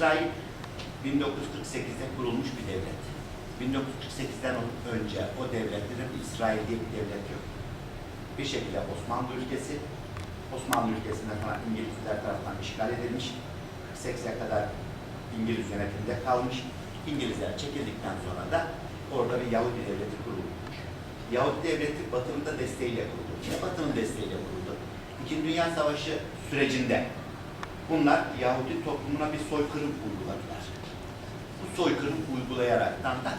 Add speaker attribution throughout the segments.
Speaker 1: İsrail 1948'de kurulmuş bir devlet. 1948'den önce o devletlerin İsrail diye bir devlet yok. Bir şekilde Osmanlı ülkesi, Osmanlı ülkesinden sonra İngilizler tarafından işgal edilmiş. 48'e kadar İngiliz yönetiminde kalmış. İngilizler çekildikten sonra da orada bir Yahudi devleti kurulmuş. Yahudi devleti Batı'nın da desteğiyle kuruldu. Batı'nın desteğiyle kuruldu? İkinci Dünya Savaşı sürecinde bunlar Yahudi toplumuna bir soykırım uyguladılar. Bu soykırım uygulayaraktan da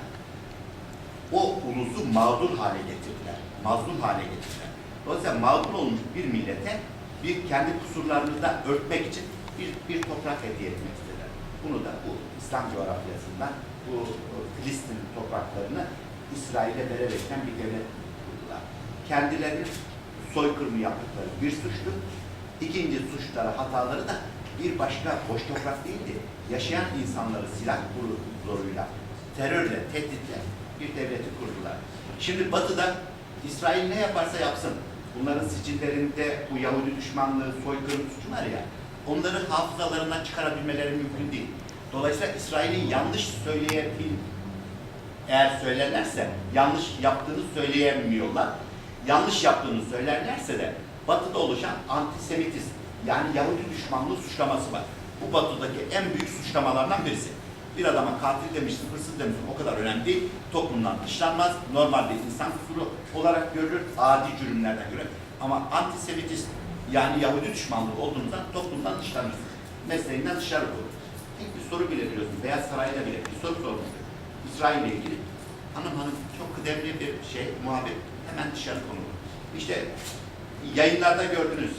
Speaker 1: o ulusu mağdur hale getirdiler. Mazlum hale getirdiler. Dolayısıyla mağdur olmuş bir millete bir kendi kusurlarını örtmek için bir, bir toprak hediye etmek istediler. Bunu da bu İslam coğrafyasından bu e, Filistin topraklarını İsrail'e vererekten bir devlet kurdular. Kendileri soykırımı yaptıkları bir suçtu. İkinci suçları, hataları da bir başka boş toprak değildi. Yaşayan insanları silah zoruyla, terörle, tehditle bir devleti kurdular. Şimdi Batı'da İsrail ne yaparsa yapsın, bunların sicillerinde bu Yahudi düşmanlığı, soykırım suçu var ya, onları hafızalarından çıkarabilmeleri mümkün değil. Dolayısıyla İsrail'in yanlış söyleyebil, eğer söylerlerse yanlış yaptığını söyleyemiyorlar. Yanlış yaptığını söylerlerse de Batı'da oluşan antisemitizm yani Yahudi düşmanlığı suçlaması var. Bu Batı'daki en büyük suçlamalardan birisi. Bir adama katil demişsin, hırsız demişsin o kadar önemli değil. Toplumdan dışlanmaz. Normal bir insan kusuru olarak görülür. Adi cürümlerden göre. Ama antisemitizm yani Yahudi düşmanlığı olduğundan toplumdan dışlanırsın. Mesleğinden dışarı olur. Tek bir soru bile biliyorsun. Beyaz Saray'da bile bir soru sormuştu. İsrail'le ilgili. Hanım hanım çok kıdemli bir şey, muhabir. Hemen dışarı konulur. İşte yayınlarda gördünüz.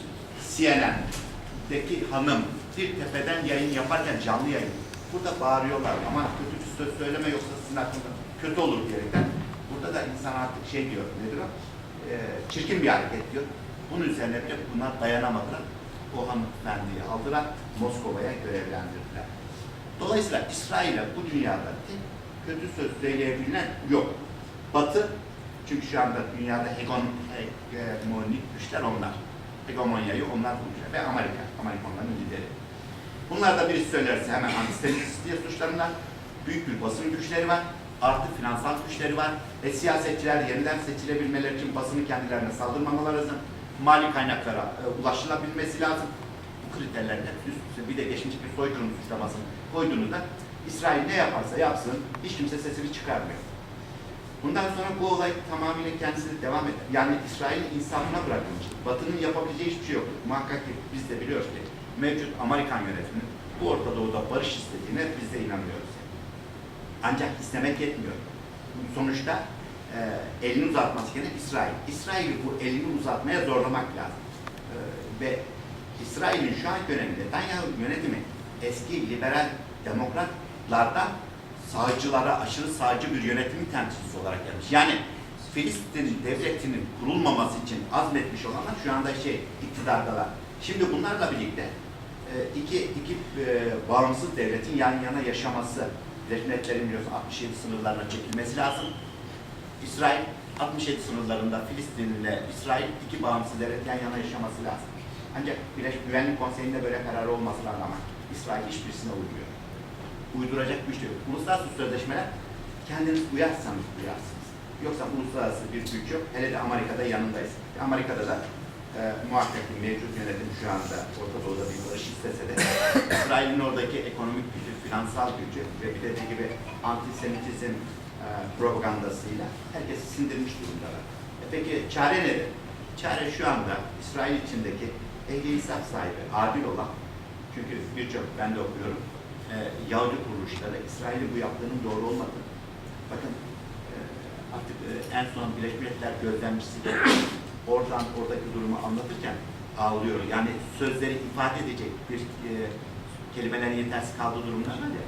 Speaker 1: CNN'deki hanım bir tepeden yayın yaparken canlı yayın. Burada bağırıyorlar. Aman kötü bir söz söyleme yoksa sizin hakkında kötü olur diyerekten. Burada da insan artık şey diyor, nedir o? Ee, çirkin bir hareket diyor. Bunun üzerine bile bunlar dayanamadılar. O hanımefendiyi aldılar, Moskova'ya görevlendirdiler. Dolayısıyla İsrail'e bu dünyada kötü söz söyleyebilen yok. Batı, çünkü şu anda dünyada hegemon- hegemonik güçler onlar. Hegemonyayı onlar kurmuşlar ve Amerika, Amerika onların lideri. Bunlar da birisi söylerse hemen antisemitist diye suçlarlar. Büyük bir basın güçleri var. Artı finansal güçleri var. Ve siyasetçiler yeniden seçilebilmeleri için basını kendilerine saldırmamaları lazım. Mali kaynaklara e, ulaşılabilmesi lazım. Bu kriterlerin hep üst üste bir de geçmiş bir soykırım suçlamasını koyduğunuzda İsrail ne yaparsa yapsın hiç kimse sesini çıkarmıyor. Bundan sonra bu olay tamamıyla kendisi devam eder. Yani İsrail insafına bırakılmıştır. Batı'nın yapabileceği hiçbir şey yoktur. Muhakkak ki biz de biliyoruz ki mevcut Amerikan yönetiminin bu Orta Doğu'da barış istediğine biz de inanıyoruz. Ancak istemek yetmiyor. Sonuçta e, elini uzatması gereken İsrail. İsrail'i bu elini uzatmaya zorlamak lazım. E, ve İsrail'in şu anki döneminde Netanyahu yönetimi eski liberal demokratlardan sağcılara aşırı sağcı bir yönetimin temsilcisi olarak gelmiş. Yani Filistin devletinin kurulmaması için azmetmiş olanlar şu anda şey iktidardalar. Şimdi bunlarla birlikte e, iki, iki e, bağımsız devletin yan yana yaşaması, devletlerin biliyorsun 67 sınırlarına çekilmesi lazım. İsrail 67 sınırlarında Filistin ile İsrail iki bağımsız devlet yan yana yaşaması lazım. Ancak Birleşmiş Güvenlik Konseyi'nde böyle karar olmasına rağmen İsrail hiçbirisine uymuyor. Uyduracak bir şey yok. Uluslararası sözleşmeler kendiniz uyarsanız uyarsınız. Yoksa uluslararası bir güç yok. Hele de Amerika'da yanındayız. Amerika'da da e, muhakkak mevcut yönetim şu anda Orta Doğu'da bir barış istese de İsrail'in oradaki ekonomik gücü, finansal gücü ve bir de dediği gibi antisemitizm e, propagandasıyla herkesi sindirmiş durumdalar. E peki çare nedir? Çare şu anda İsrail içindeki ehli insaf sahibi, adil olan, çünkü birçok ben de okuyorum, e, Yahudi kuruluşları İsrail'in bu yaptığının doğru olmadığını. Bakın e, artık e, en son Birleşmiş Milletler gözlemcisi de oradan oradaki durumu anlatırken ağlıyor. Yani sözleri ifade edecek bir e, kelimelerin yetersiz kaldığı durumlar var ya.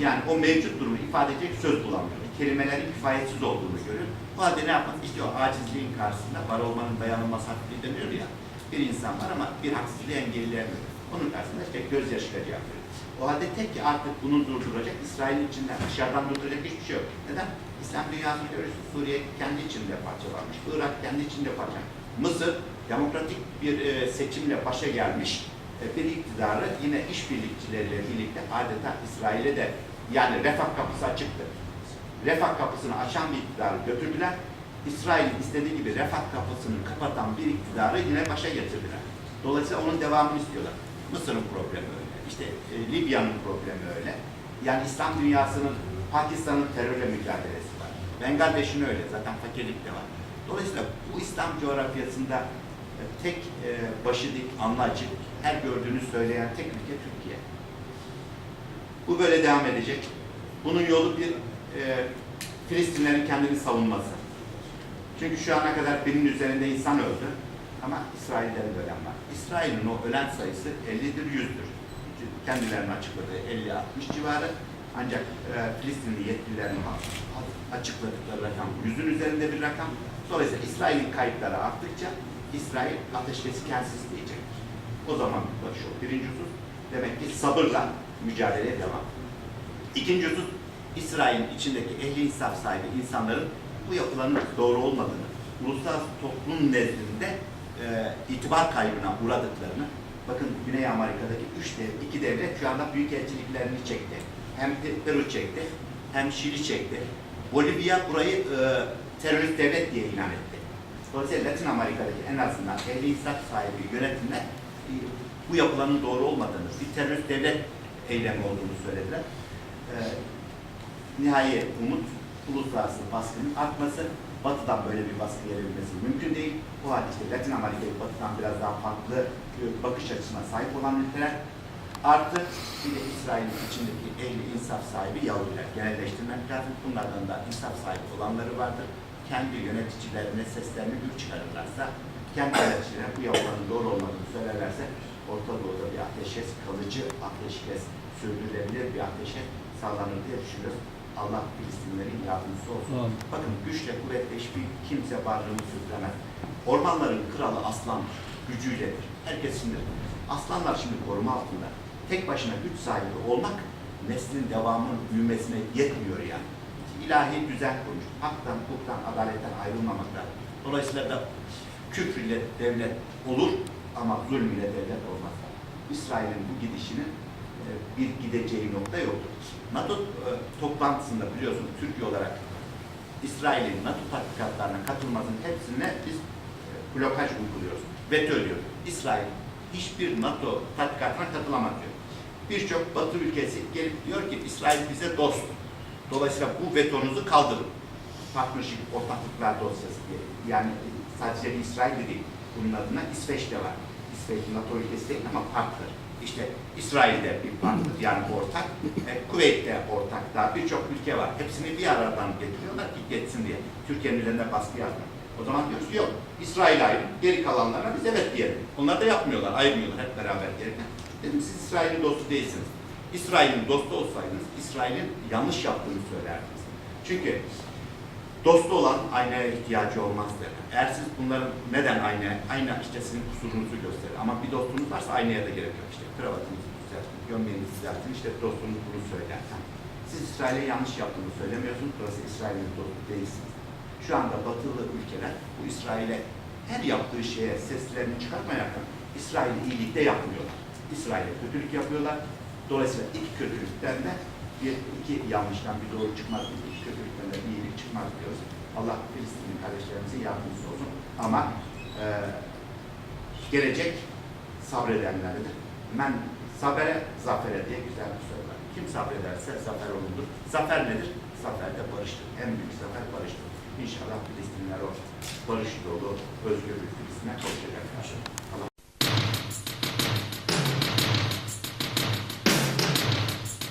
Speaker 1: Yani o mevcut durumu ifade edecek söz bulamıyor. Kelimelerin kifayetsiz olduğunu görüyor. Bu halde ne yapmaz? İşte o acizliğin karşısında var olmanın dayanılmaz hakkı deniyor ya. Bir insan var ama bir haksızlığı engelleyemiyor. Onun karşısında işte gözyaşları yapıyor. O halde tek ki artık bunu durduracak, İsrail'in içinden dışarıdan durduracak hiçbir şey yok. Neden? İslam dünyasını görüyoruz. Suriye kendi içinde parçalanmış. Irak kendi içinde parçalanmış. Mısır demokratik bir e, seçimle başa gelmiş. e, bir iktidarı yine işbirlikçileriyle birlikte adeta İsrail'e de yani refah kapısı açıktı. Refah kapısını açan bir iktidarı götürdüler. İsrail istediği gibi refah kapısını kapatan bir iktidarı yine başa getirdiler. Dolayısıyla onun devamını istiyorlar. Mısır'ın problemi öyle. İşte e, Libya'nın problemi öyle. Yani İslam dünyasının Pakistan'ın terörle mücadelesi var. Bangladeş'in öyle. Zaten fakirlik de var. Dolayısıyla bu İslam coğrafyasında e, tek e, başı dik, her gördüğünü söyleyen tek ülke Türkiye. Bu böyle devam edecek. Bunun yolu bir e, Filistinlerin kendini savunması. Çünkü şu ana kadar binin üzerinde insan öldü. Ama İsrail'de de ölen var. İsrail'in o ölen sayısı 50'dir, 100'dür. Kendilerinin açıkladığı 50-60 civarı. Ancak e, Filistinli yetkililerin açıkladıkları rakam 100'ün üzerinde bir rakam. Dolayısıyla İsrail'in kayıpları arttıkça İsrail ateşkesi kendisi isteyecektir. O zaman o. Birinci husus demek ki sabırla mücadeleye devam. İkinci husus İsrail'in içindeki ehli insaf sahibi insanların bu yapılanın doğru olmadığını, uluslararası toplum nezdinde e, itibar kaybına uğradıklarını, bakın Güney Amerika'daki üç dev, iki devlet şu anda büyükelçiliklerini çekti. Hem Peru çekti, hem Şili çekti. Bolivya burayı e, terörist devlet diye ilan etti. Dolayısıyla Latin Amerika'daki en azından ehli insaf sahibi yönetimler e, bu yapılanın doğru olmadığını, bir terörist devlet eylemi olduğunu söylediler. E, nihayet umut uluslararası baskının artması, batıdan böyle bir baskı gelebilmesi mümkün değil. Halde işte Latin Amerika'yı batıdan biraz daha farklı e, bakış açısına sahip olan ülkeler artı bir de İsrail'in içindeki ehli insaf sahibi Yahudiler genelleştirmek lazım. Bunlardan da insaf sahibi olanları vardır. Kendi yöneticilerine seslerini gür çıkarırlarsa, kendi yöneticilerine bu yapıların doğru olmadığını söylerlerse Orta Doğu'da bir ateşkes, kalıcı ateşkes, sürdürülebilir bir ateşkes sağlanır diye düşünüyoruz. Allah Filistinlerin yardımcısı olsun.
Speaker 2: Amin.
Speaker 1: Bakın güçle kuvvetle hiçbir kimse varlığını sürdüremez. Ormanların kralı aslan gücüyledir. Herkes şimdi aslanlar şimdi koruma altında. Tek başına güç sahibi olmak neslin devamının büyümesine yetmiyor yani. İlahi düzen kurmuş. Haktan, hukuktan, adaletten ayrılmamak lazım. Dolayısıyla da küfür ile devlet olur ama zulm ile devlet olmaz. İsrail'in bu gidişinin bir gideceği nokta yoktur. NATO e, toplantısında biliyorsunuz Türkiye olarak İsrail'in NATO tatbikatlarına katılmasının hepsine biz e, blokaj uyguluyoruz. Veto ediyoruz. İsrail hiçbir NATO tatbikatına katılamaz diyor. Birçok Batı ülkesi gelip diyor ki İsrail bize dost. Dolayısıyla bu vetonuzu kaldırın. Partnership, ortaklıklar dosyası diye. Yani sadece İsrail de değil. Bunun adına İsveç de var. İsveç NATO ülkesi değil ama partner. İşte İsrail'de bir partner yani ortak. E, Kuveyt'te ortak. Daha birçok ülke var. Hepsini bir aradan getiriyorlar ki geçsin diye. Türkiye'nin üzerinde baskı yapmak. O zaman diyoruz yok. İsrail ayrı. Geri kalanlara biz evet diyelim. Onlar da yapmıyorlar. Ayırmıyorlar hep beraber gelirken. Dedim siz İsrail'in dostu değilsiniz. İsrail'in dostu olsaydınız İsrail'in yanlış yaptığını söylerdiniz. Çünkü dostu olan aynaya ihtiyacı olmaz der. Eğer siz bunların neden ayna, ayna işte sizin kusurunuzu gösterir. Ama bir dostunuz varsa aynaya da gerek yok. İşte kravatınızı düzeltin, gömleğinizi düzeltin, işte dostunuz bunu söyler. Siz İsrail'e yanlış yaptığını söylemiyorsunuz. Burası İsrail'in dostu değilsiniz. Şu anda batılı ülkeler bu İsrail'e her yaptığı şeye seslerini çıkartmayarak İsrail'i iyilikte yapmıyorlar. İsrail'e kötülük yapıyorlar. Dolayısıyla iki kötülükten de bir iki yanlıştan bir doğru çıkmaz, iki kötülükten de iyilik çıkmaz diyoruz. Allah Filistinli kardeşlerimizin yardımcısı olsun. Ama e, gelecek sabredenlerdir. Men sabere zafere diye güzel bir söz var. Kim sabrederse zafer olunur. Zafer nedir? Zafer de barıştır. En büyük zafer barıştır. İnşallah Filistinler o barış dolu, özgür bir Filistin'e kavuşacaklar.